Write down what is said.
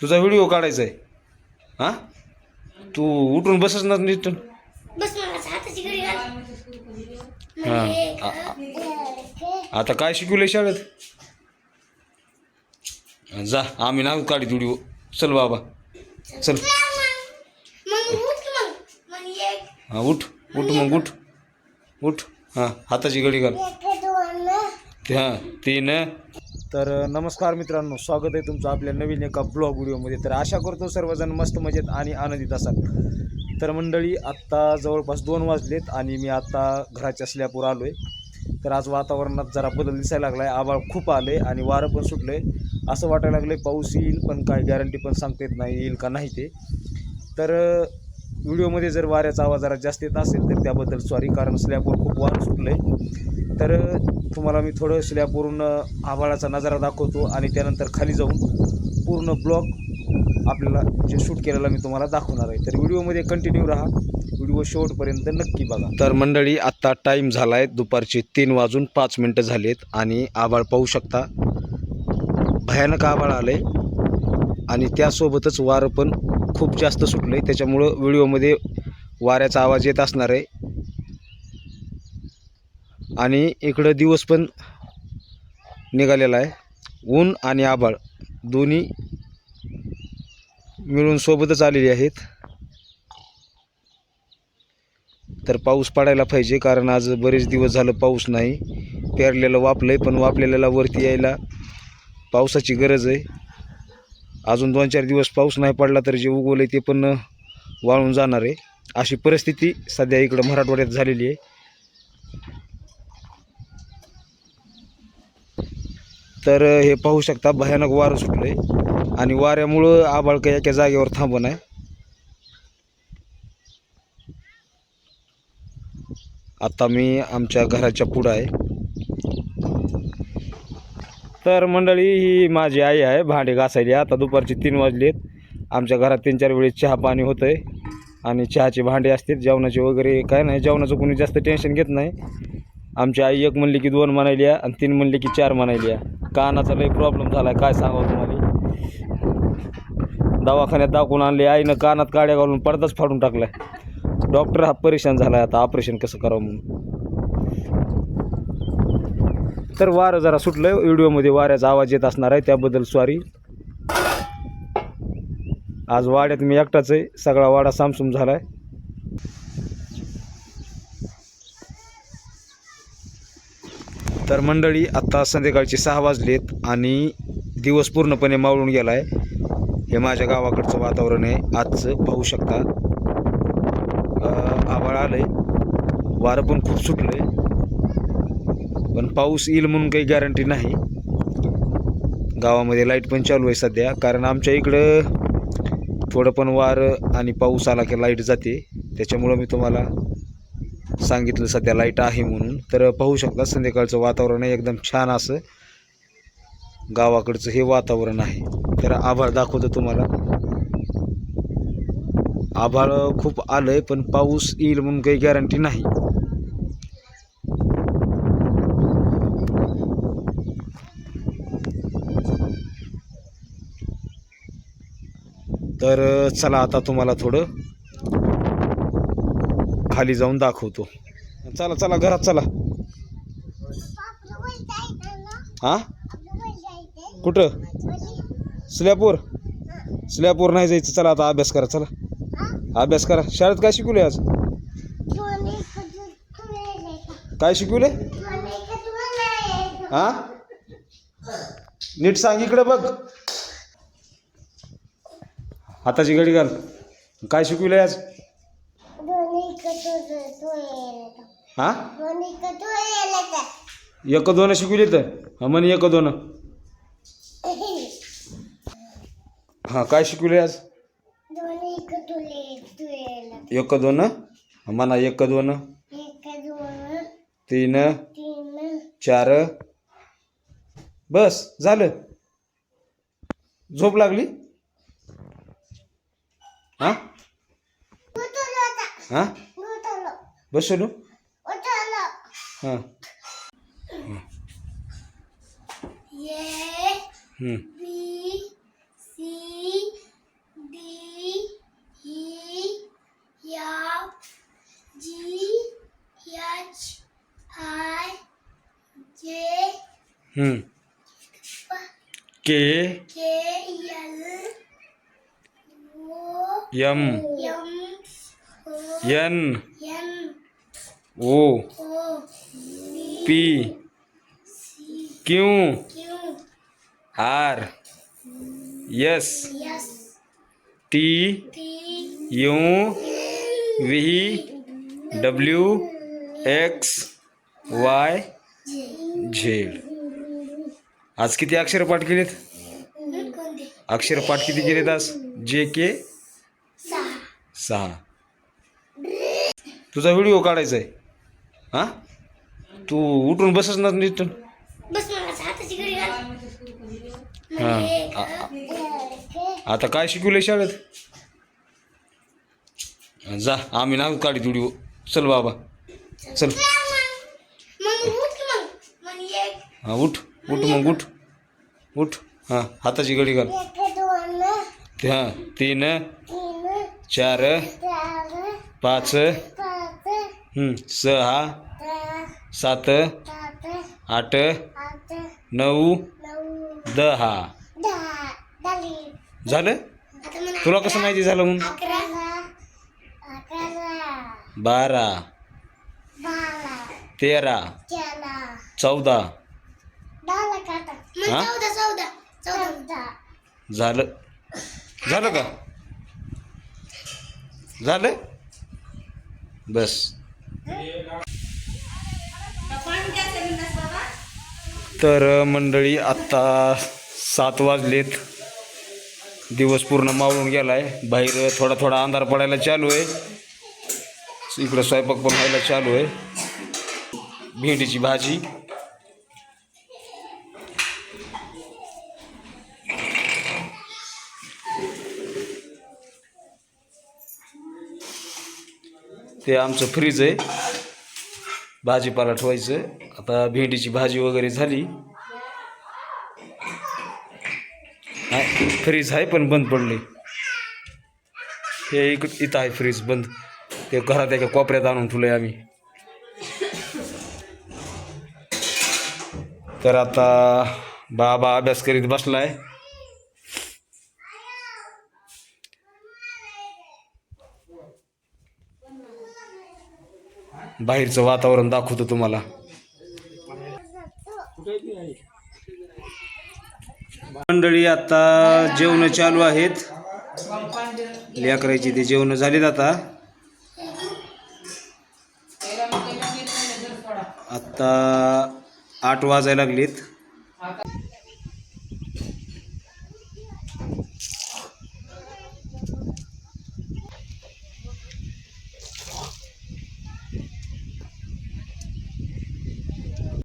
तुझा व्हिडिओ काढायचा आहे. हां? तू उठून बसच ना नीट बस मला हाताची घडी घाल हां. आ- आ- आता काय शिकवलंय शाळेत? जा आम्ही नाव काढी व्हिडिओ चल बाबा. चल. मग. उठ मग. मग एक. हां उठ. उठ मग उठ. उठ. हां हाताची घडी घाल. ते हां तीन. तर नमस्कार मित्रांनो स्वागत आहे तुमचं आपल्या नवीन एका ब्लॉग व्हिडिओमध्ये. तर आशा करतो सर्वजण मस्त मजेत आणि आनंदित असाल. तर मंडळी आत्ता जवळपास दोन वाजलेत आणि मी आत्ता घराच्या स्लॅपवर आलो आहे तर आज वातावरणात जरा बदल दिसायला लागला आहे आभाळ खूप आलं आहे आणि वारं पण सुटलं आहे असं वाटायला लागलं आहे पाऊस येईल पण काय गॅरंटी पण सांगता येत नाही येईल का नाही ते. तर व्हिडिओमध्ये जर वाऱ्याचा आवाज जरा जास्त येत असेल तर त्याबद्दल सॉरी कारण स्लॅपवर खूप वारं सुटलं आहे तर तुम्हाला मी थोडं स्लॅबवरून आभाळाचा नजारा दाखवतो आणि त्यानंतर खाली जाऊन पूर्ण ब्लॉग आपल्याला जे शूट केलेला मी तुम्हाला दाखवणार आहे. तर व्हिडिओमध्ये कंटिन्यू राहा. व्हिडिओ शेवटपर्यंत नक्की बघा. तर मंडळी आत्ता टाईम झाला आहे दुपारचे तीन वाजून पाच मिनटं झालेत आणि आभाळ पाहू शकता. भयानक आभाळ आलं आहे आणि त्यासोबतच वारं पण खूप जास्त सुटलं आहे त्याच्यामुळं व्हिडिओमध्ये वाऱ्याचा आवाज येत असणार आहे. आणि इकडं दिवस पण निघालेला आहे. ऊन आणि आभाळ दोन्ही मिळून सोबतच आलेली आहेत. तर पाऊस पडायला पाहिजे कारण आज बरेच दिवस झालं पाऊस नाही. पेरलेलं वापलं आहे पण वापलेल्याला वरती यायला पावसाची गरज आहे. अजून दोन चार दिवस पाऊस नाही पडला तर जे उगवलं आहे ते पण वाळून जाणार आहे. अशी परिस्थिती सध्या इकडं मराठवाड्यात झालेली आहे. तर हे पाहू शकता भयानक वारं सुटलं आहे आणि वाऱ्यामुळं आभाळ काही एका जागेवर थांबण आहे. आता मी आमच्या घराच्या पुढं आहे. तर मंडळी ही माझी आई आहे भांडे घासायली. आता दुपारचे तीन वाजलेत. आमच्या घरात तीन चार वेळेस चहा पाणी होतं आहे आणि चहाचे भांडे असतील जेवणाचे वगैरे काय नाही. जेवणाचं कोणी जास्त टेन्शन घेत नाही. आमची आई एक म्हणली की दोन म्हणायली आहे आणि तीन म्हणली की चार म्हणायली आहे कानाचा लई प्रॉब्लेम झाला आहे काय सांगावं तुम्हाला? दवाखान्यात दाखवून आणले आईनं कानात काड्या घालून पडदाच फाडून टाकलाय. डॉक्टर हा परेशान झाला आहे आता ऑपरेशन कसं करावं म्हणून. तर वारं जरा सुटलं व्हिडिओमध्ये वाऱ्याचा आवाज येत असणार आहे त्याबद्दल सॉरी आज वाड्यात मी एकटाच आहे सगळा वाडा सामसूम झाला आहे तर मंडळी आत्ता संध्याकाळचे सहा वाजलेत आणि दिवस पूर्णपणे मावळून गेला आहे हे माझ्या गावाकडचं वातावरण आहे. आजचं पाहू शकता. आभाळ आलं आहे वारं पण खूप सुटलं आहे पण पाऊस येईल म्हणून काही गॅरंटी नाही. गावामध्ये लाइट पण चालू आहे सध्या. कारण आमच्या इकडं थोडं पण वारं आणि पाऊस आला की लाइट जाते. त्याच्यामुळं मी तुम्हाला सांगितलं सध्या लाइट आहे म्हणून. तर पाहू शकता संध्याकाळचं वातावरण आहे एकदम छान असं. गावाकडचं हे वातावरण आहे. तर आभाळ दाखवतो तुम्हाला. आभाळ खूप आलं आहे पण पाऊस येईल म्हणून काही गॅरंटी नाही. तर चला आता तुम्हाला थोडं खाली जाऊन दाखवतो. चला चला घरात चला. हा? कुठं? स्लॅपवर स्लॅपवर नाही जायचं. चला आता अभ्यास करा चला. अभ्यास करा. शाळेत काय शिकवले आज? काय शिकवले हा? नीट सांग इकडे बघ. हाताची घडी घाल. काय शिकवले आज? हा? एक दोन शिकवले तर? हा म्हणे एक दोन. हा काय शिकवले आज? एक दोन? म्हणा एक दोन. तीन. चार. बस झालं. झोप लागली? हा? हा? बसलो Yeah. B C D E F G H I J Hmm. K K L M M N N O P Q? R S T. U. V. W. X. Y. Z. आज किती अक्षर पाठ केलेत? अक्षर पाठ किती केलेत आज? जे के? सहा. तुझा व्हिडिओ काढायचा आहे हां? तू उठून बसच ना तिथून बस मला हाताची घडी घाल. हा. आ- आ- आता काय शिकवलंय शाळेत? जा आम्ही ना काढित व्हिडिओ चल बाबा. चल. हां उठ. उठ मग उठ. उठ. हां हाताची घडी घाल. हां तीन. चार. पाच. सहा. सात आठ नऊ दहा. झालं. तुला कसं माहिती झालं म्हणून? बारा. तेरा. चौदा. हा? चौदा झालं. झालं का? झालं? बस. तर मंडळी आत्ता सात वाजलेत. दिवस पूर्ण मावळून गेला आहे बाहेर थोडा थोडा अंधार पडायला चालू आहे. इकडं स्वयंपाक पण व्हायला चालू आहे. भेंडीची भाजी. ते आमचं फ्रीज आहे. भाजीपाला ठेवायचं आता भेंडीची भाजी वगैरे झाली. आहे फ्रीज आहे पण बंद पडले हे इक इथं आहे फ्रीज बंद. ते घरात एका कोपऱ्यात आणून ठेवलंय आम्ही. तर आता बाबा अभ्यास करीत बसलाय. बाहेरचं वातावरण दाखवतो तुम्हाला. मंडळी आता जेवण चालू आहेत. लेकरायची ते जेवण झालीत आता. आता आठ वाजायला लागलीत.